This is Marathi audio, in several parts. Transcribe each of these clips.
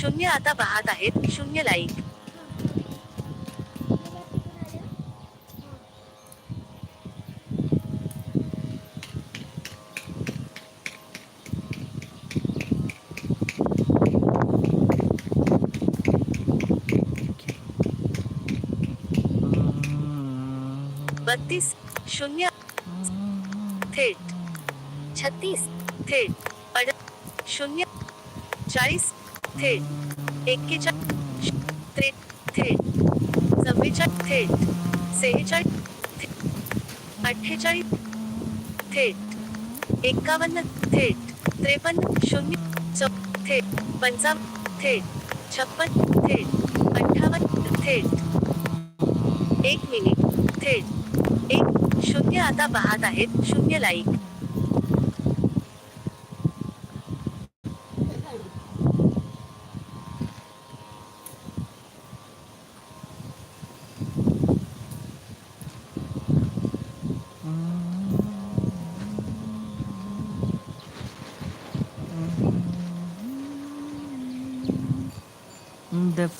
शून्य आता पाहत आहेत शून्य लाईक बत्तीस शून्य थेट. छत्तीस थेट. अड शून्य चाळीस थेट. एक्केचाळीस त्रे थेट. चव्वेचाळीस थेट. सेहेचाळीस अठ्ठेचाळीस थेट. एक्कावन्न थेट. त्रेपन्न शून्य चौ थेट. पंचावन्न थेट. छप्पन थेट. अठ्ठावन्न थेट. एक मिनिट. थेट. एक शून्य आता पाहत आहेत. शून्य लाईक.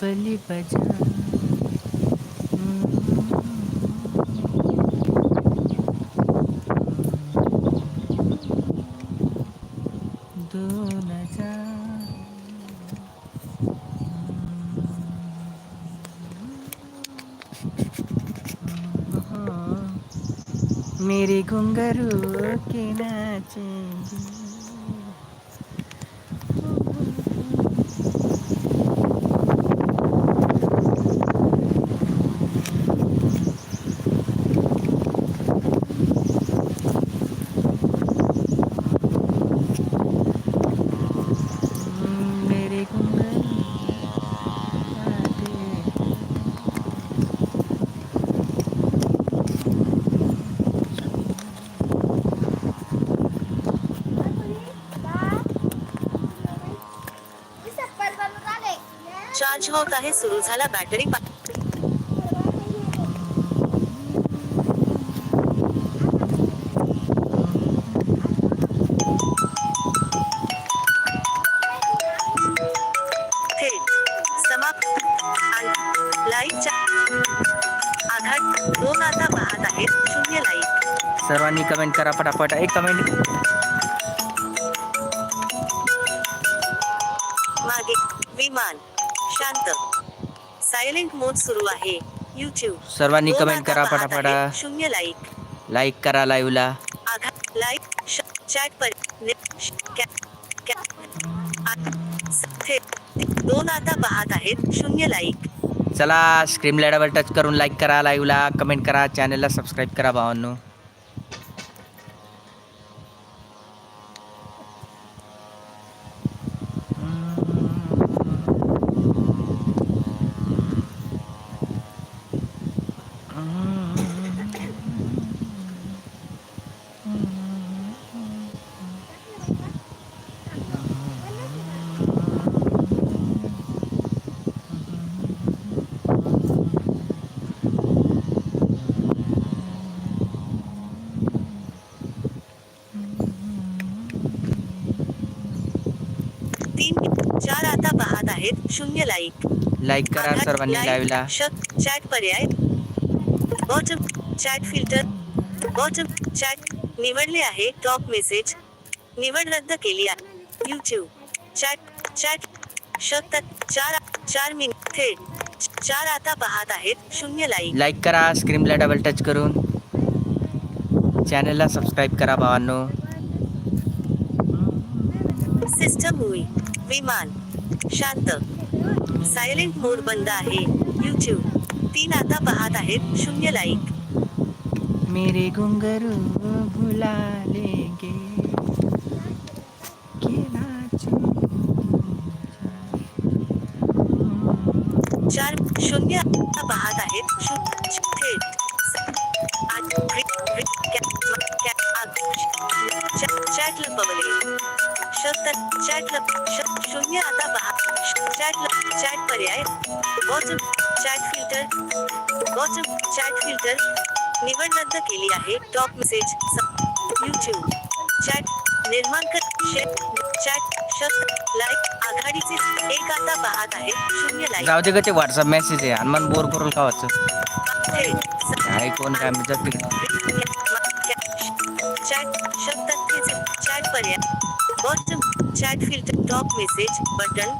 बली बजा। दोन हजार मेरे घुंगरू के नाचेंगे मेरे घुंघरू आते चार्ज होत आहे. सुरू झाला बॅटरी पा- थेट समाप्त. आणि लाईकच्या आधार दोन आता पाहत आहेत. शून्य लाइट. सर्वांनी कमेंट करा पटापट एक कमेंट शांत. सायलेंट मोड सुरू आहे. युट्यूब सर्वांनी कमेंट करा पटापट शून्य लाईक लाईक करा लाईव्हला लाईक चॅट पर दोन आता पाहत आहेत. शून्य लाईक चला स्क्रीनला डबल टच करून लाईक करा लाईव्हला कमेंट करा चॅनलला सबस्क्राईब करा भावांनो तीन चार आता पाहत आहेत शून्य लाईक. लाईक करा सर्वांनी लाईव्हला. चॅट पर्याय. Bottom chat filter. Bottom chat निवडले आहे. टॉप मेसेज निवड रद्द केली आहे. YouTube chat chat. शकतात चार चार मिनिट थेट. चार आता पाहत आहेत. शून्य लाईक. लाईक करा स्क्रीनला डबल टच करून. चॅनलला सबस्क्राईब करा भावांनो. सिस्टम मूवी विमान. शांत. सायलेंट मोड बंद आहे युट्यूब तीन आता पाहत आहेत शून्य लाईक मेरे घुंघरू भुला लेंगे चार शून्य आता पाहत आहेत शून्य थेट चॅट लपवले शब्द चॅट शून्य आता पहा. चॅट चॅट पर्याय. Bottom chat filter bottom chat filter निवड रद्द केली आहे. टॉप मेसेज युट्यूब चॅट निर्माण कर शेअर चॅट शब्द लाईक आघाडीचे एक आता पाहत आहे. शून्य लाईक जाऊ दे ग ते व्हॉट्सअप मेसेज आहे. आणि मन बोर करून का वाच थेट स- काय कोण काय म्हणतात ते. चॅट शब्दात चॅट पर्याय. Bottom chat filter top message button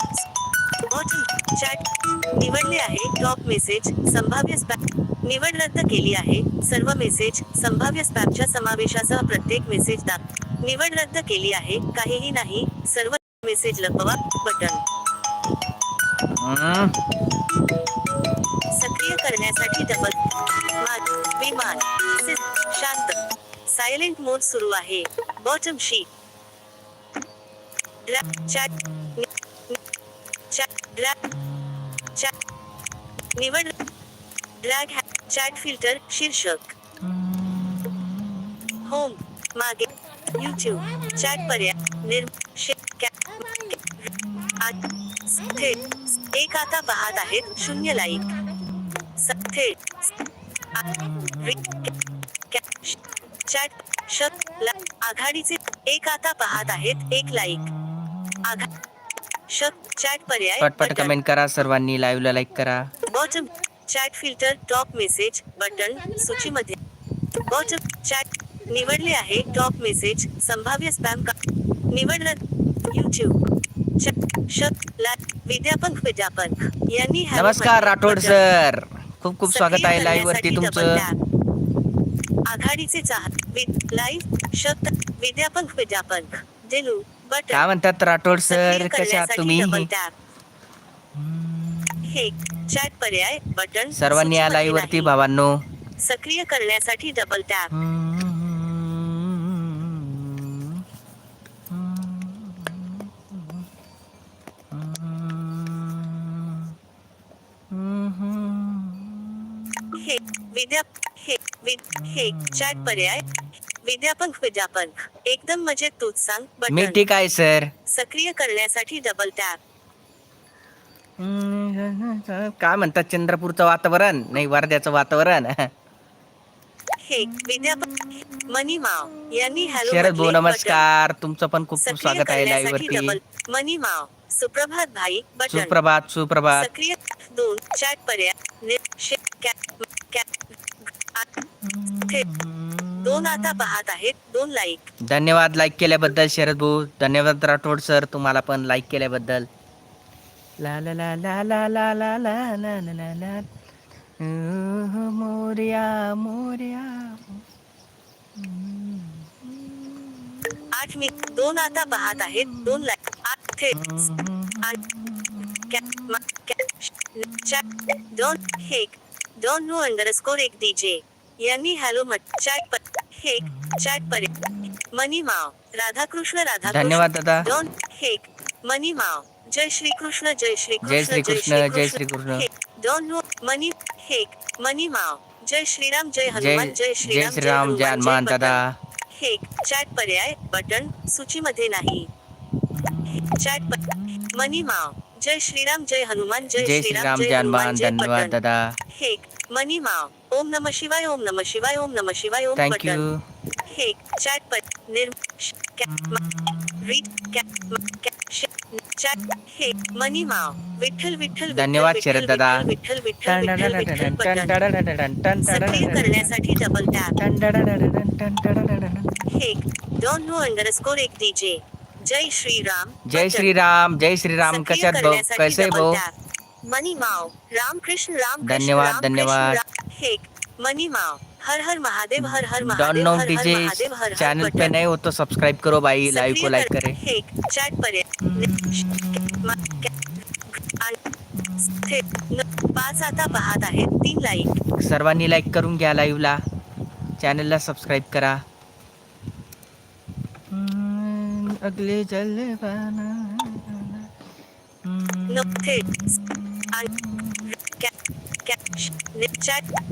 bottom chat निवडले आहे. टॉप मेसेज संभाव्य स्पॅम निवड रद्द केली आहे. सर्व मेसेज संभाव्य स्पॅमच्या समावेशासह प्रत्येक मेसेज दाब निवड रद्द केली आहे. काहीही नाही. सर्व मेसेज लपवा बटन. सक्रिय करण्यासाठी डबल मान विमान शांत. सायलेंट मोड सुरू आहे. बॉटम शी ड्रॅ चॅट नि- नि- चॅट ड्रॅ चॅट निवड ड्रॅग चॅट फिल्टर शीर्षक होम मागे यूट्यूब चॅट पर्याय निर् थेट एक आता पाहत आहेत शून्य लाईक स- थेट श- चॅट शत ला- आघाडीचे एक आता पाहत आहेत एक लाईक चॅट पर्याय पटपट. कमेंट करा सर्वांनी लाईव्हला लाईक करा. Bottom chat filter top message button सूचीमध्ये बॉटम चॅट निवडले आहे टॉप मेसेज संभाव्य स्पॅम का निवड यूट्यूब विद्यापंख विद्यापंख. यांनी नमस्कार. राठोड. सर खूप खूप स्वागत आहे लाईव्ह वरती तुमचं. आघाडीचे चाहत. लाईव्ह शब्द विद्यापंख विद्यापंख. देलू काय म्हणतात राठोड सर? कशा आहात तुम्ही. हे चॅट पर्याय बटन सर्वांनी या लाईव्ह वरती. भावांनो सक्रिय करण्यासाठी डबल टॅप हे विद्या हे हे चॅट पर्याय विद्यापंख विद्यापंख एकदम मजेत तूच सांग मी बटन ठीक आहे सर. सक्रिय करण्यासाठी डबल टॅप काय म्हणतात चंद्रपूरचं वातावरण? नाही वर्ध्याचं वातावरण. हे मनी माव यांनी हॅलो शरद भाऊ म्हटले. नमस्कार. तुमचं पण खूप खूप सक्रिय स्वागत आहे लाईव्ह करण्यासाठी वरती. डबल मनी माव सुप्रभात भाई बटन. सुप्रभात सुप्रभात. सक्रिय दोन चॅट पर्याय. नि- शे- कॅ- कॅ- आ- थेट. दोन आता पाहत आहेत दोन लाईक धन्यवाद लाईक केल्याबद्दल शरद भाऊ धन्यवाद राठोड सर तुम्हाला पण लाईक केल्याबद्दल ला ला ला ला ला ला ला ला ला ला ला ला अह, मोरया मोरया आठ मी दोन आता पाहत आहेत दोन लाईक आठ थेट आठ मा- श- दोन हेक दोन नो अंडरस्कोर एक डीजे यांनी हॅलो म्हट चॅट पर हेक चॅट पर्याय मनी माव राधाकृष्ण राधाकृष्ण. धन्यवाद दादा. दोन हेक मनी माव. जय श्री कृष्ण जय श्री जय श्री कृष्ण जय श्री कृष्ण दोन नो मनी हेक मनी माव. जय श्रीराम जय जय हनुमान जय जय श्रीराम श्रीराम जय हनुमान बटन. दादा. हेक चॅट पर्याय बटन सूचीमध्ये नाही. चॅट प- मनी माव. जय श्रीराम जय हनुमान जय जय श्रीराम जय हनुमान धन्यवाद बटन. दादा. हेक मनी माव. ओम नम शिवाय ओम नम शिवाय ओम नम शिवाय ओम थँक्यू बटन हेक चॅट पर रीड चॅट हे मनी माव विठ्ठल विठ्ठल विठ्ठल, धन्यवाद शरद दादा. विठ्ठल विठ्ठल विठ्ठल विठ्ठल बटन सक्रिय करण्यासाठी डबल टॅप हेक डोंट नो अंडरस्कोर एक डीजे जय जय बटन. श्रीराम जय श्रीराम सक्रिय कशात भाऊ कैसे भाऊ. मनी माव रामकृष्ण राम धन्यवाद, धन्यवाद. मनी माव हर हर महादेव हर हर महादेव नो हर हर डीजे चैनल पे नए हो तो सब्सक्राइब करो भाई लाइव को लाइक कर- चॅट थेट पाच आता पाहत आहेत तीन लाईक सर्वांनी लाईक करून घ्या लाईव्हला चॅनलला सबस्क्राईब करा. अगले जलवाना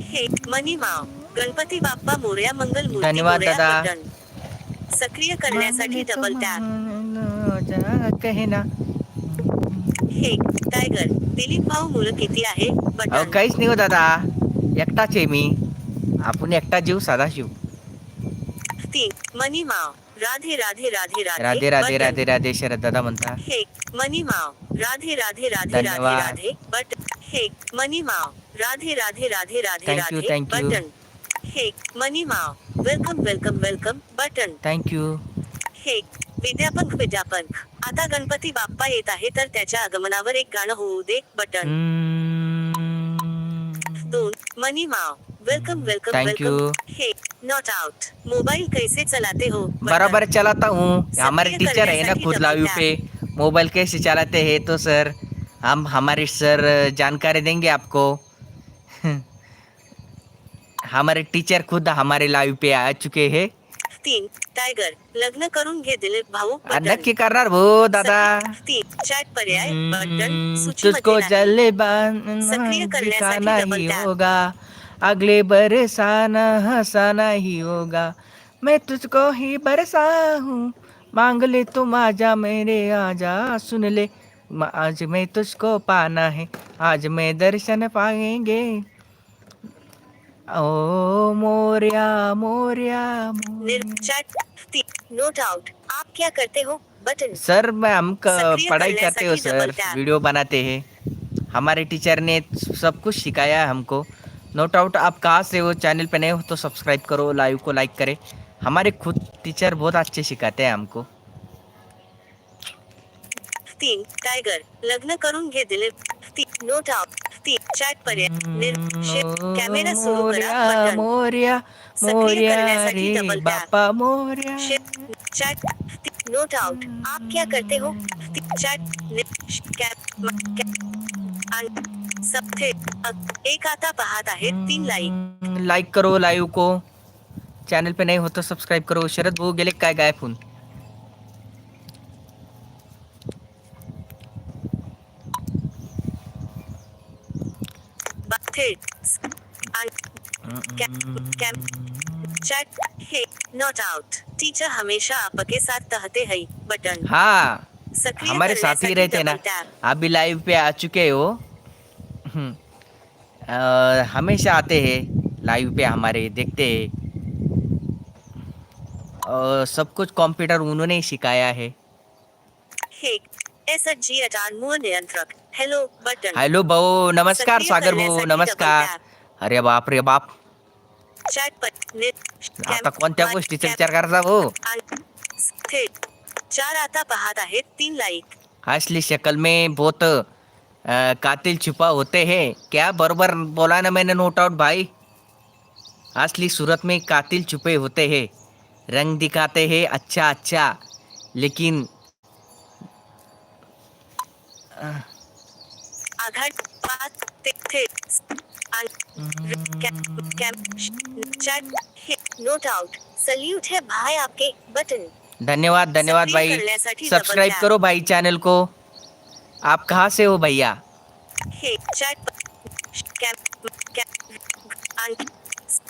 हे मनी माव गणपती बाप्पा मोरया मंगल मूर्ती धन्यवाद दादा. सक्रिय करण्यासाठी डबल टॅप कहना हे टायगर दिलीप भाऊ मुलं किती आहे बटन काहीच नाही हो दादा. एकटाच आहे मी. आपण एकटा जीव साधा शिव तीन मनी माव राधे राधे राधे. राधे राधे बटन. राधे राधे शरद दादा म्हणता. हे मनी माव। राधे राधे राधे राधे. राधे बट हे मनी माव। राधे राधे राधे राधे राधे. बटन हे मनी माव। Welcome welcome welcome button thank you हे विद्यापंख विद्यापंख। आता गणपती बाप्पा येत आहे तर त्याच्या आगमनावर एक गाणं होऊ दे बटन. दोन मनी माव। Welcome welcome. वेलकम हे नॉट आउट मोबाइल कैसे चलाते हो. बराबर चलाता हूँ। हमारे टीचर है ना खुद लाइव. पे। मोबाइल कैसे चलाते हैं? तो सर हम हमारे सर जानकारी देंगे आपको। हमारे टीचर खुद हमारे लाइव पे आ चुके हैं। तीन टायगर लग्न करून घे दिलीप भाऊ. नक्की करणार भाऊ दादा। चॅट पर्याय बटन हम्म, तुझको सक्रिय करण्यासाठी ही होगा। अगले बरसाना हसाना ही होगा। मैं तुझको ही बरसा हूँ मांग ले तू माझा मेरे आजा सुन ले। आज मैं तुझको पाना है आज मैं दर्शन पाएँगे। ओ मोरिया मोरिया। चॅट तीन आप क्या करते हो? बटन। सर मैं हम पढ़ाई करते हो सर। वीडियो बनाते हैं। हमारे टीचर ने सब कुछ सिखाया है हमको। नो डाउट आप कहाँ से हो? चैनल पे नए हो तो सब्सक्राइब करो लाइव को लाइक करें। हमारे खुद टीचर बहुत अच्छे सिखाते हैं हमको। तीन टायगर लग्न करून घे दिलीप तीन नोट आउट तीन चॅट पर्याय निर कॅमेरा सुरू करा. मोरिया मोरिया रे बापा मोरिया चॅट आप क्या करते हो? चॅट सब थे. एक आता पाहत आहेत तीन लाईक लाइक करो लाइव को. चैनल पे नए हो तो सब्सक्राइब करो। शरद भाऊ गेले काय गायब होऊन? थेट चैट हे। नॉट आउट टीचर हमेशा आपके साथ रहते हैं बटन हाँ हमारे साथ ही। रहते ना आप भी लाइव पे आ चुके हो। हम्म, अ, हमेशा आते हैं। लाइव पे हमारे देखते हैं। और सब कुछ कंप्यूटर उन्होंने ही सिखाया है। हेलो बटन हॅलो भाऊ नमस्कार सागर भाऊ नमस्कार। अरे बाप रे बाप। आता कोणत्या गोष्टीचा विचार करायचा भाऊ चार आता पाहत आहेत तीन लाईक। असली शक्ल में बहुत कातिल छुपा होते हैं। क्या बरोबर बोला ना मैंने नोट आउट भाई? असली सूरत में कातिल छुपे होते हैं। रंग दिखाते हैं अच्छा अच्छा लेकिन ते हे नोट आउट सल्यूट है भाई आपके बटन धन्यवाद धन्यवाद भाई सब्सक्राइब करो भाई चैनल को आप कहाँ से हो भैया हे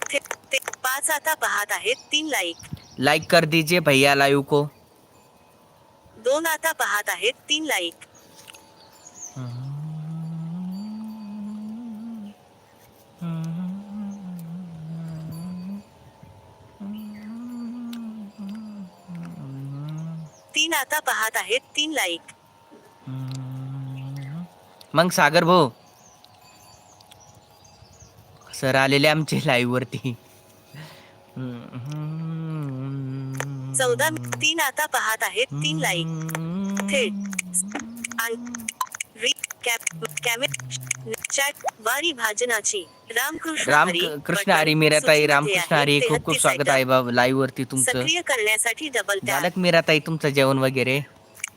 ते ते पाच आता पाहत आहेत तीन लाईक लाइक कर दीजिए भैया लाइव को। दोन आता पाहत आहेत तीन लाईक तीन आता पाहत आहेत तीन लाईक मग सागर भाऊ सर आलेले आमचे लाईव्ह वरती. चौदा तीन आता पाहत आहेत तीन लाईक वारी भाजनाची. रामकृष्ण राम हरी मीराताई रामकृष्ण हरी खूप खूप 33 स्वागत आहे item. लाईव्ह वरती तुमचं. सक्रिय करण्यासाठी डबल झालं टॅप का मीराताई तुमचं जेवण वगैरे?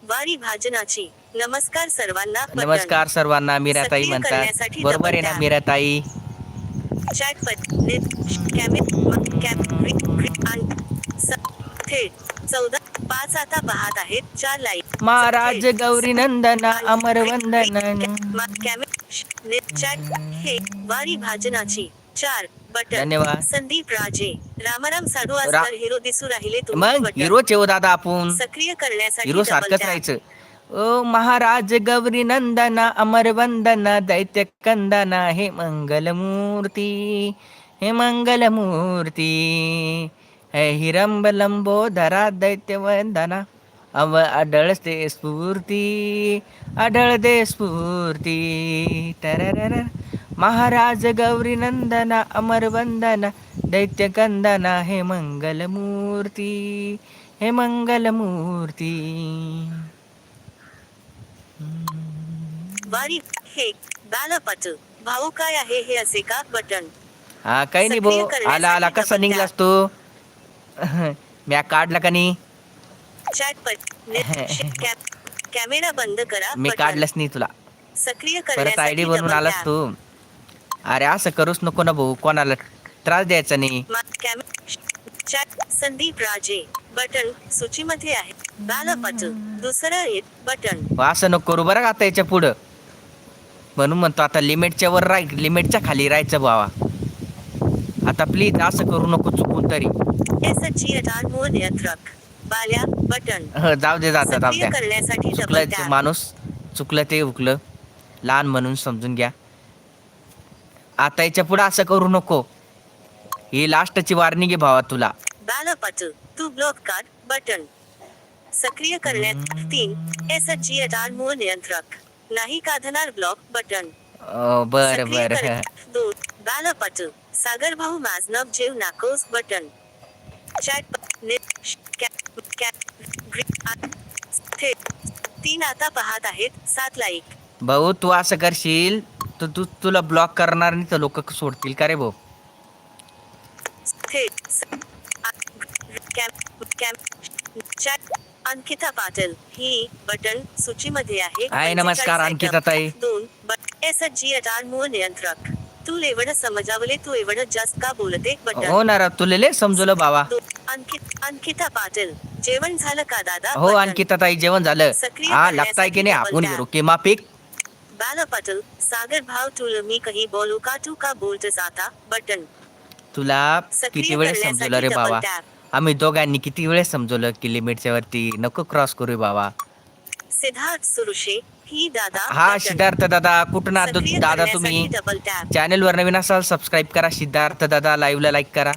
वारी भाजनाची. नमस्कार सर्वांना. नमस्कार सर्वांना मीराताई सक्रिय म्हणतात. करण्यासाठी बरोबर आहे ना. मीराताई चॅट पट नेट आणि स- थेट चौदा पाच आता पाहत आहेत चार लाईक महाराज. गौरी नंदना अमर वंदन हे वारी भाजनाची. चार बटन. धन्यवाद. संदीप राजे. रामाराम साधू आजकर हिरो दिसू राहिले तुम्ही. हिरो चेव दादा आपण. सक्रिय करण्यासाठी हिरो सारखंच. राहायचं. ओ महाराज गौरी नंदना अमर वंदना दैत्य कंदना हे मंगलमूर्ती हे मंगलमूर्ती. हे हिरंब लंबोदरा दैत्यवंदना। अव आढळते स्फूर्ती आढळते स्फूर्ती। तररर महाराज गौरी नंदना अमर वंदना दैत्य कंदना हे मंगलमूर्ती हे मंगलमूर्ती। वारी हे बालपट भाऊ काय आहे हे असे का बटन? हा काही नाही भाऊ. आला आला. कसा निघलास तू? म्या काढला का नाही? कॅमेरा बंद करा मी. काढलंच नाही तुला. सक्रिय परत आयडी बनवून आलास. तू. अरे असं करूच नको ना भाऊ कोणाला त्रास द्यायचा नाही. संदीप राजे बटन सूचीमध्ये आहे. बालपट दुसरं एक बटन. असं नको करू बरं का आता याच्या पुढं. म्हणून म्हणतो आता लिमिटच्या वर राह लिमिटच्या खाली राहायचं भावा. आता प्लीज असं करू नको चुकून तरी. एस जी अनमोल नियंत्रक बाल्या बटन. हं, जाऊ दे जाता जाऊ सक्रिय द्या. करण्यासाठी चुकलं ते माणूस चुकलं ते उकलं. लहान म्हणून समजून घ्या. आता याच्यापुढे असं करू नको. ही लास्टची वार्निंग आहे भावा तुला. बालपट तू ब्लॉक कार्ड बटन. सक्रिय करण्यात तीन एस जी अनमोल नियंत्रक नाही काढणार ब्लॉक बटन. अं, बरं बरं. दोन बालपट सागर भाऊ माझनब जेव नाकोस बटन. तीन आता पाहत आहेत सात लाईक भाऊ तू असं करशील तर तू तुला ब्लॉक करणार नाही तर लोक सोडतील का रे भाऊ? अंकिता पाटील ही बटन सूचीमध्ये आहे. हाय, नमस्कार, 45 अंकिता ताई. दोन एस जी मूळ नियंत्रक. तू एवढं समजावले तू एवढं जास्त का बोलते? बटन हो ना तुला समजवलं बाबा. अंकित अंकिता पाटील जेवण झालं का दादा? हो. आणखी ताई जेवण झालं. हा लागताय की नाही? आपण. रोके मापिक बाला पाटील सागर भाव तुला मी काही बोलू का? तू का बोलतस आता? बटन तुला किती वेळेस समजवलं रे बाबा. आम्ही दोघांनी किती वेळेस समजवलं की लिमिटच्या वरती? नको क्रॉस करू बाबा. सिद्धार्थ सुरुशे ही हा. सिद्धार्थ दादा कुठून आहात दादा तुम्ही. चॅनल वर नवीन असाल सबस्क्राईब करा. सिद्धार्थ दादा लाईव्ह ला लाईक करा.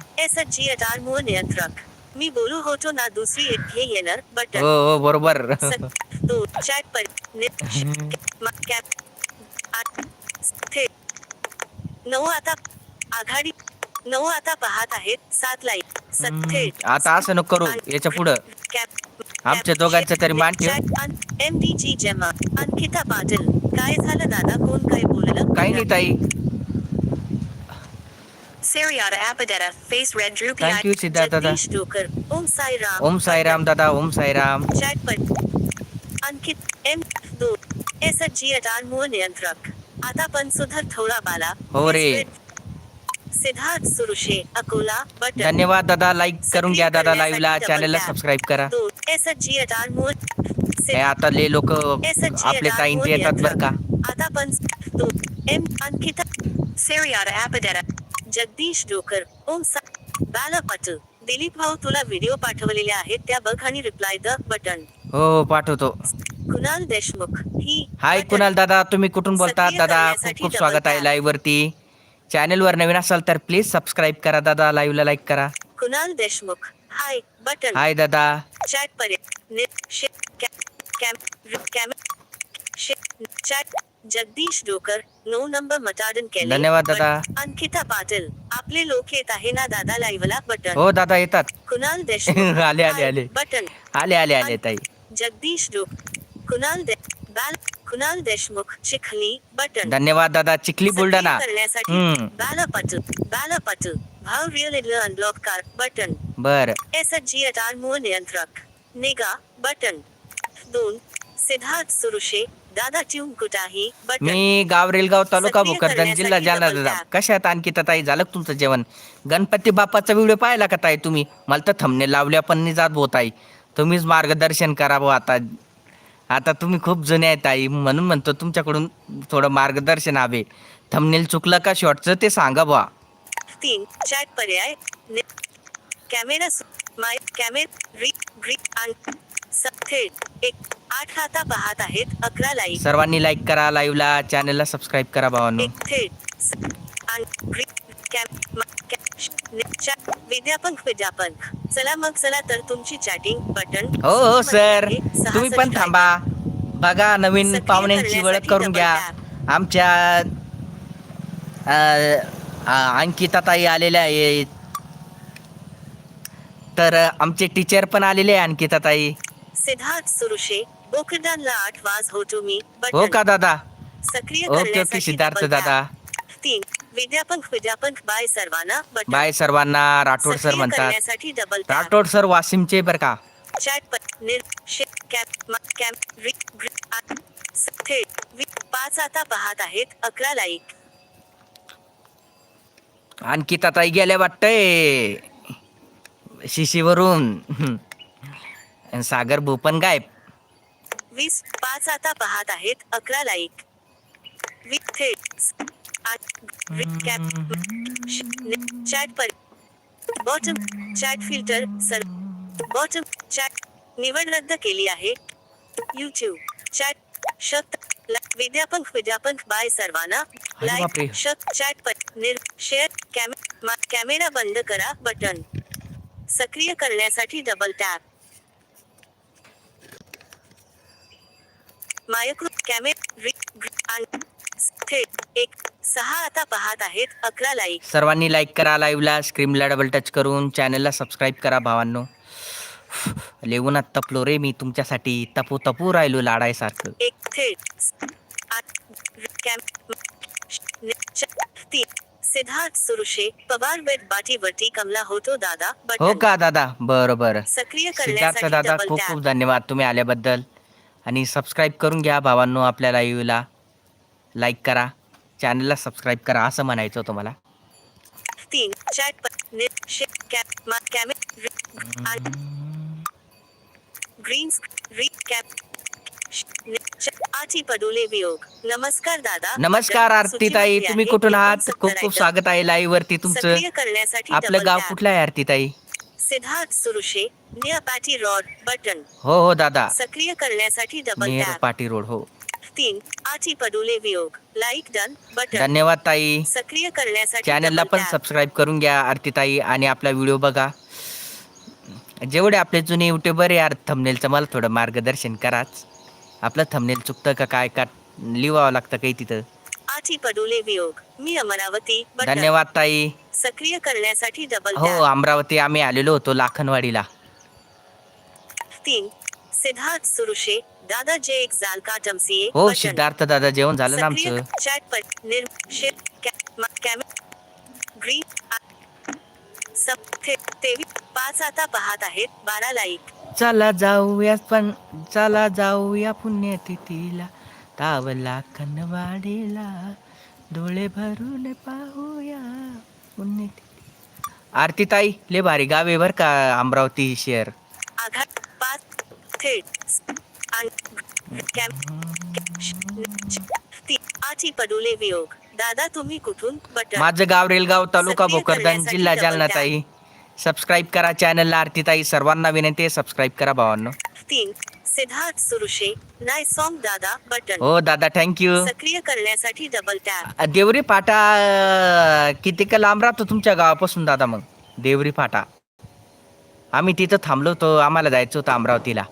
नियंत्रक. मी बोलू होतो ना दुसरी हे येणार हो बटन. हो बरोबर. नऊ आता आघाडी नऊ आता पाहत आहेत सात लाईक थेट आता असं नको करू याच्या पुढं आमच्या दोघांचं तरी मान ठेव. जेमा अंकिता पाटील काय झालं दादा कोण काय बोललं काही नाही ताई dada. Jagdish Dokar, Om Sai Ram. ओम साईराम दादा ओम साईराम अंकित एम दो एस जी अटार मूळ नियंत्रक आता पण सुधर थोडा बाला हो रे. सिद्धार्थ सुरुशे अकोला बटन धन्यवाद दादा लाईक करून घ्या दादा लाईव्ह ला चॅनलला. सबस्क्राईब करा हे आता ले लोक आपले ते येतात बरं का. आता पण एम अंकिता ॲपडेरा जगदीश डोकर ओम सा दिलीप भाऊ तुला व्हिडिओ पाठवलेले आहेत त्या बघ आणि रिप्लाय द बटन हो पाठवतो कुणाल देशमुख ही हाय. कुणाल दादा तुम्ही कुठून बोलतात दादा खूप खूप स्वागत आहे. लाईव्ह वरती चॅनल वर नवीन असाल तर प्लीज सबस्क्राईब करा दादा. लाईव्ह ला लाईक करा. Kunal Deshmukh. Hi button hi दादा. चॅट चॅट जगदीश डोकर नऊ नंबर मटाडन केले. धन्यवाद दादा. अंकिता पाटील आपले लोक येत आहे ना दादा लाईव्ह ला? बटन हो दादा येतात. कुणाल देशमुख. आले, आले, आले. बटन आले आले आले ताई. जगदीश डोक कुणाल दे बाल कुणाल देशमुख चिखली बटन. धन्यवाद दादा चिखली बुलढाणा. करण्यासाठी हम्म. बालपट बालपट भाव अनलॉक कार बटन. बर. एस जी अटार मूळ नियंत्रक. निगा बटन. दोन सिद्धार्थ सुरुशे दादा ट्यून कुटाही बटन. मी गाव रेलगाव तालुका भोकरदन जिल्हा जालना दादा. कशात आणखी ताई झालं तुमचं जेवण? गणपती बाप्पाचा व्हिडिओ पाहिला का ताई तुम्ही? मला तर थंबने लावल्या पण नाही जात भाऊ ताई. तुम्हीच मार्गदर्शन करा भाऊ आता. आता तुम्ही खूप जुने आहे ताई म्हणून म्हणतो तुमच्याकडून थोडं मार्गदर्शन हवे. थंबनेल चुकलं का शॉर्टचं ते सांगा बुवा. तीन चॅट पर्याय. कॅमेरा माय कॅमेरा आणि थेट एक आठ आता पाहत आहेत अकरा लाईक सर्वांनी लाईक करा लाईव्हला चॅनलला सबस्क्राईब करा भावांनो. एक थेट आणि चला मग चला तर तुमची चॅटिंग बटन हो हो सर आहे, तुम्ही 66 पण थांबा. बघा नवीन पाहुण्यांची ओळख करून घ्या. आमच्या अंकिता ताई आलेल्या आहेत. तर आमचे टीचर पण आलेले आहे अंकिता ताई सिद्धार्थ सुरुशे बोकडांना आठ वाज हो तुम्ही हो का दादा? सक्रिय ओके ओके सिद्धार्थ दादा. तीन बाय सर्वांना बाय सर्वांना राठोड सर म्हणतात. राठोड सर वाशिमचे बर का. चॅट पाच आता पाहत आहेत. अकरा लाईक अंकिता ताई गेल्या वाटतंय. शिशीवरून. सागर भूपन गायब. वीस पाच आता पाहत आहेत. अकरा लाईक थेट चॅट पर bottom chat filter sir bottom chat निवड रद्द केली आहे यूट्यूब चॅट शत ला- विद्यापंख विद्यापंख बाय सर्वांना लाईक शत चॅट पर निर शेअर कॅमे मा- कॅमेरा बंद करा बटन सक्रिय करण्यासाठी डबल टॅप मायक्रो कॅमेरा थेट एक सहा आता पाहत आहेत. अकरा लाईक सर्वांनी लाईक करा लाईव्हला स्क्रीनला डबल टच करून चॅनलला सबस्क्राईब करा भावांनो. लेवून तपलो रे मी तुमच्यासाठी. तपू तपू राहिलो लाडायसारखं. एक थेट सिद्धार्थ सुरुशे पवार बेट बाटीवरती कमला होतो दादा हो का दादा? बरं बरं सक्रिय सिद्धार्थ करण्यासाठी दादा खूप खूप धन्यवाद तुम्ही आल्याबद्दल. आणि सबस्क्राईब करून घ्या भावांनो आपल्या लाईव्हला लाईक करा. चॅनलला सबस्क्राईब करा असं म्हणायचं होतं मला. तीन चॅट ग्रीन नमस्कार दादा. नमस्कार आरती ताई तुम्ही. कुठून आहात? खूप खूप स्वागत आहे लाईव्ह वरती तुमचं. सक्रिय करण्यासाठी आपलं गाव. कुठलं आहे आरती ताई सिद्धार्थ सुरुशे नियर पॅटी रॉड बटन हो हो दादा. सक्रिय करण्यासाठी डबल नियर पाटी रोड हो. तीन आठी पडोले वियोग. लाईक डन बटन धन्यवाद ताई. सक्रिय करण्यासाठी चॅनलला पण. सबस्क्राईब करून घ्या आरती ताई आणि आपला व्हिडिओ बघा. जेवढे आपले जुने युट्यूबर यार थंबनेलचं मला थोडं मार्गदर्शन कराच. आपलं थंबनेल चुकतं का काय का लिहावं लागतं काही तिथं? आठी पडोले वियोग. मी अमरावती धन्यवाद ताई. सक्रिय करण्यासाठी डबल हो अमरावती आम्ही आलेलो होतो लाखनवाडीला. तीन सिद्धार्थ सुरुशे दादा जे एक जाल का टमसीए हो. सिद्धार्थ दादा जेवण झालं ना आमचं. चॅट पर निर शे कॅ- मा- कॅमे ग्रीन सब थे तेवी पाच आता पाहत आहेत बारा लाईक. चला जाऊया पण चला जाऊया पुण्यतिथीला. तावला कनवाडीला डोळे भरून पाहूया पुण्यतिथी आरती ताई ले भारी गाव बर का अमरावती शहर? आघात पाच थेट. पडोले वियोग दादा तुम्ही कुठून बटन माझं गाव रेलगाव तालुका भोकरदन जिल्हा जालना. ताई. सबस्क्राईब करा चॅनलला आरती ताई सर्वांना विनंती आहे सबस्क्राईब करा भावांनो. तीन सिद्धार्थ सुरुशे नाय सॉन्ग दादा बटन हो दादा थँक्यू सक्रिय करण्यासाठी डबल टॅप देवरी फाटा अं, किती का लांब राहतो तुमच्या गावापासून दादा मग? देवरी फाटा. आम्ही तिथं थांबलो होतो आम्हाला जायचं होतं अमरावतीला.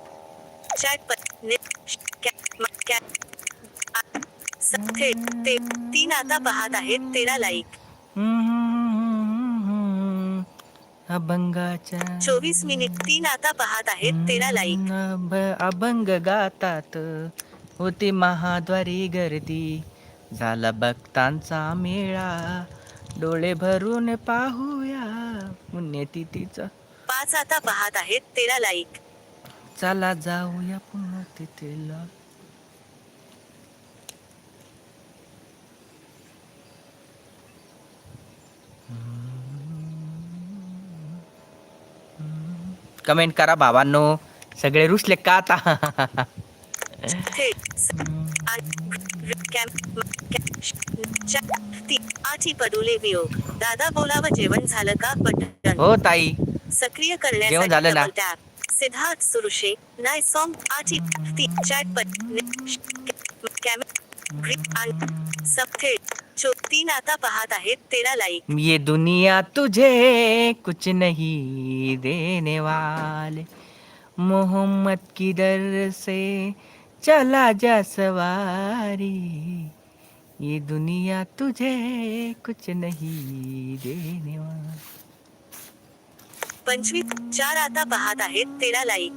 चॅट ते तीन आता पाहत आहेत तेरा लाईक अभंगाच्या चोवीस मिनिट तीन आता पाहत आहेत तेरा लाईक अभ- अभंग गातात होती महाद्वारी गर्दी. झाला भक्तांचा मेळा डोळे भरून पाहूया पुण्यतिथीचा पाच आता पाहत आहेत तेरा लाईक चला जाऊया पुण्यतिथीला कमेंट करा भावांनो सगळे रुसले का आता? दादा बोलावं जेवण झालं का बटन हो ताई. सक्रिय जेवण करण्यासाठी झालं ना? सिद्धार्थ सुरुशे नाय सॉन्ग ती चॅट पर तीन आता पाहत आहेत तेरा लाईक ये दुनिया तुझे कुछ नहीं देने वाले। मोहम्मद की दर से चला जा सवारी। ये दुनिया तुझे कुछ नहीं देने वाली। पंचवीस चार आता पाहत आहेत तेरा लाईक.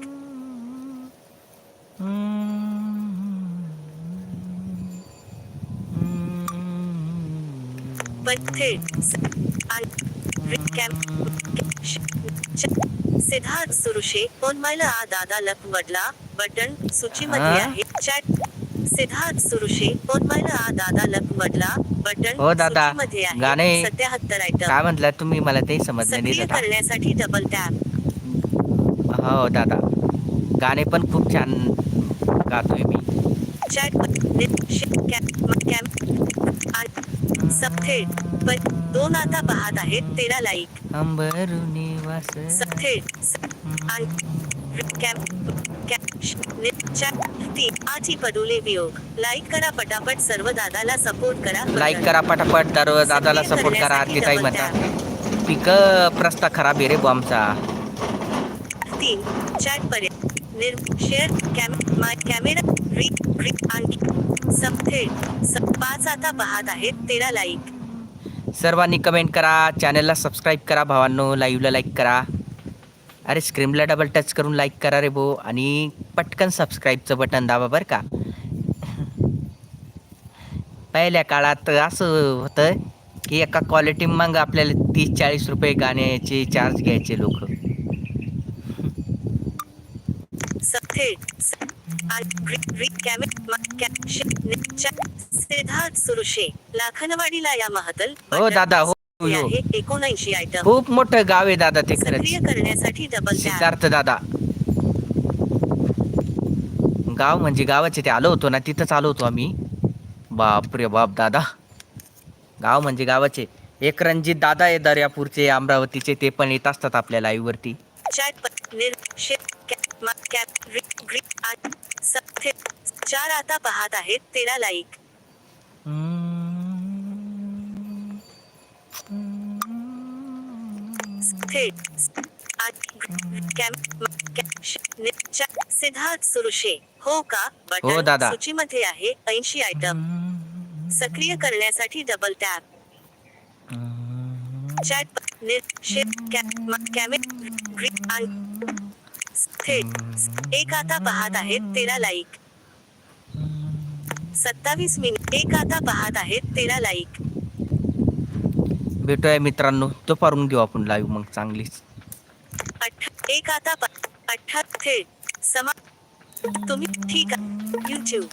सिद्धार्थ सुरुशे ओनमायला आ दादा लक वडला बटन सूचीमध्ये? आहे. चॅट सिद्धार्थ सुरुशे ओनमायला आ दादा लक वडला बटन हो दादा, सूचीमध्ये आहे. गाणे- सत्याहत्तर आयटम काय म्हटलं तुम्ही? मला ते समजलं नाही सक्रिय दादा. करण्यासाठी डबल टॅप हो दादा. गाणे पण खूप छान गातोय मी. चॅट कॅम सबथेट पण दोन आता पाहत आहेत तेरा लाईक अंबरुनी वास कॅम आठी पडुले वियोग. लाईक करा पटापट सर्व दादाला सपोर्ट करा. लाईक करा पटापट तर दादाला सपोर्ट करा आरती ताई double म्हणता. पिक प्रस्ता खराब आहे रे आमचा. तीन चॅट पर्याय निर शेअर कॅम माय कॅमेरा री री आणखी सबथेट सब पाच आता पाहत आहेत तेरा लाईक सर्वांनी कमेंट करा चॅनलला सबस्क्राईब करा भावांनो लाईव्हला लाईक करा. अरे स्क्रीनला डबल टच करून लाईक करा रे भो आणि पटकन सबस्क्राईबचं बटन दाबा बरं का. पहिल्या काळात असं होतं की एका क्वालिटी मग आपल्याला तीस चाळीस रुपये गाण्याचे चार्ज घ्यायचे लोक. सबथेट सिद्धार्थ सुरुशे लाखनवाडीला या महतल. हो दादा हो. आहे एकोणऐंशी आयटम खूप मोठं गाव आहे दादा ते खरंच सक्रिय करण्यासाठी डबल टॅप सिद्धार्थ दादा. गाव म्हणजे गावाचे ते आलो होतो ना तिथंच आलो होतो आम्ही. बाप रे बाप दादा. गाव म्हणजे गावाचे. एक रणजित दादा आहे दर्यापूरचे अमरावतीचे ते पण येत असतात आपल्या लाईव्ह वरती. चॅट प- निर शे कॅ- मा- कॅप रि- ग्रि- आ- सबथेट चार आता पाहत आहेत तेरा लाईक थेट सिद्धार्थ सुरुशे हो का हो, बटन दादा. सूचीमध्ये आहे ऐंशी आयटम सक्रिय करण्यासाठी डबल टॅप चॅट एक आता पाहत आहेत तेरा लाईक सत्तावीस मिनिट एक आता पाहत आहेत तेरा लाईक भेटूया मित्रांनो. तो पारून घेऊ आपण लाईव्ह मग चांगलीच. एक आता प- थेट समा तुम्ही ठीक आहे. युट्यूब